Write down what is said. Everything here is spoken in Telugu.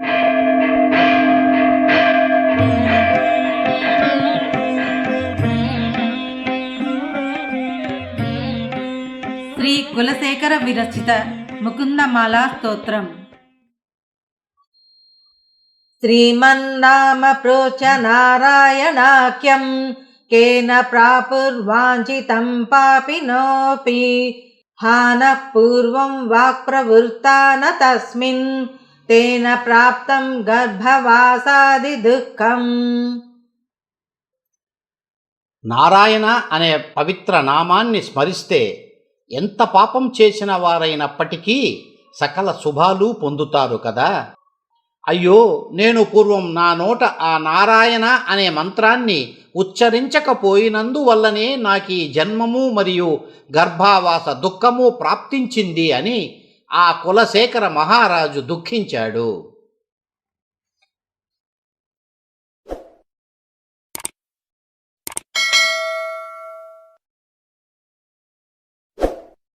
श्री कुलशेखर विरचित मुकुन्द माला स्तोत्रम् श्रीमन्नाम प्रोच नारायणाख्यम् केन प्रापुर्वाञ्चितं पापिनोऽपि हानः पूर्वं वाक्प्रवृत्ता न तस्मिन् तेन प्राप्तं गर्भवासादिदुःखम् నారాయణ అనే పవిత్ర నామాన్ని స్మరిస్తే ఎంత పాపం చేసిన వారైనప్పటికీ సకల శుభాలు పొందుతారు కదా అయ్యో నేను పూర్వం నా నోట ఆ నారాయణ అనే మంత్రాన్ని ఉచ్చరించకపోయినందువల్లనే నాకు ఈ జన్మము మరియు గర్భావాస దుఃఖము ప్రాప్తించింది అని ఆ కులశేఖర మహారాజు దుఃఖించాడు.